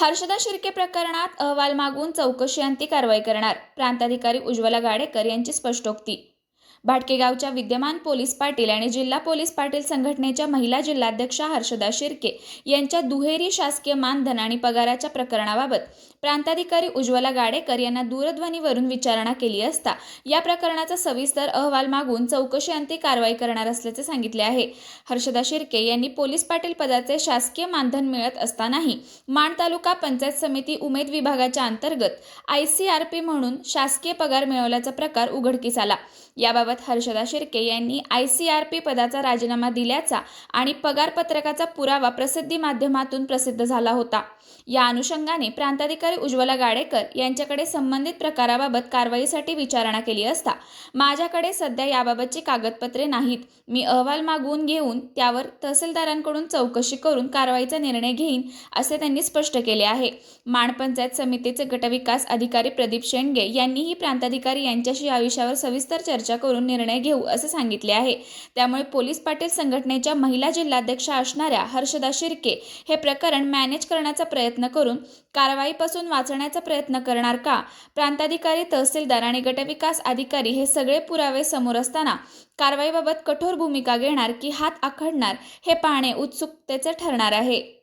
हर्षदा शिर्के प्रकरणात अहवाल मागून चौकशी अंती कारवाई करणार प्रांताधिकारी उज्ज्वला गाडेकर यांची स्पष्टोक्ती. भाटकेगावच्या विद्यमान पोलीस पाटील आणि जिल्हा पोलीस पाटील संघटनेच्या महिला जिल्हाध्यक्षा हर्षदा शिर्के यांच्या दुहेरी शासकीय मानधन आणि पगाराच्या प्रकरणाबाबत प्रांताधिकारी उज्ज्वला गाडेकर यांना दूरध्वनीवरून विचारणा केली असता या प्रकरणाचा सविस्तर अहवाल मागून चौकशी अंती कारवाई करणार असल्याचे सांगितले आहे. हर्षदा शिर्के यांनी पोलीस पाटील पदाचे शासकीय मानधन मिळत असतानाही माण तालुका पंचायत समिती उमेद विभागाच्या अंतर्गत आय सी आर पी म्हणून शासकीय पगार मिळवल्याचा प्रकार उघडकीस आला. याबाबत हर्षदा शिर्के यांनी आय सी आर पी पदाचा राजीनामा दिल्याचा आणि पगारपत्रकाचा पुरावा प्रसिद्धी माध्यमातून प्रसिद्ध झाला होता. या अनुषंगाने प्रांताधिकारी उज्ज्वला गाडेकर यांच्याकडे संबंधित प्रकाराबाबत कारवाईसाठी विचारणा केली असता माझ्याकडे सध्या याबाबतची कागदपत्रे नाहीत. मी अहवाल मागवून घेऊन त्यावर तहसीलदारांकडून चौकशी करून कारवाईचा निर्णय घेईन असे त्यांनी स्पष्ट केले आहे. माणपंचायत समितीचे गटविकास अधिकारी प्रदीप शेंडगे यांनीही प्रांताधिकारी यांच्याशी या विषयावर सविस्तर चर्चा करून करून निर्णय घेऊ असे सांगितले आहे. त्यामुळे पोलीस पाटील संघटनेच्या महिला जिल्हाध्यक्षा असणाऱ्या हर्षदा शिर्के हे प्रकरण मॅनेज करण्याचा प्रयत्न करून कारवाईपासून वाचण्याचा प्रयत्न करणार का? प्रांताधिकारी तहसीलदार आणि गटविकास अधिकारी हे सगळे पुरावे समोर असताना कारवाईबाबत कठोर भूमिका घेणार की हात आखडणार हे पाहणे उत्सुकतेचे ठरणार आहे.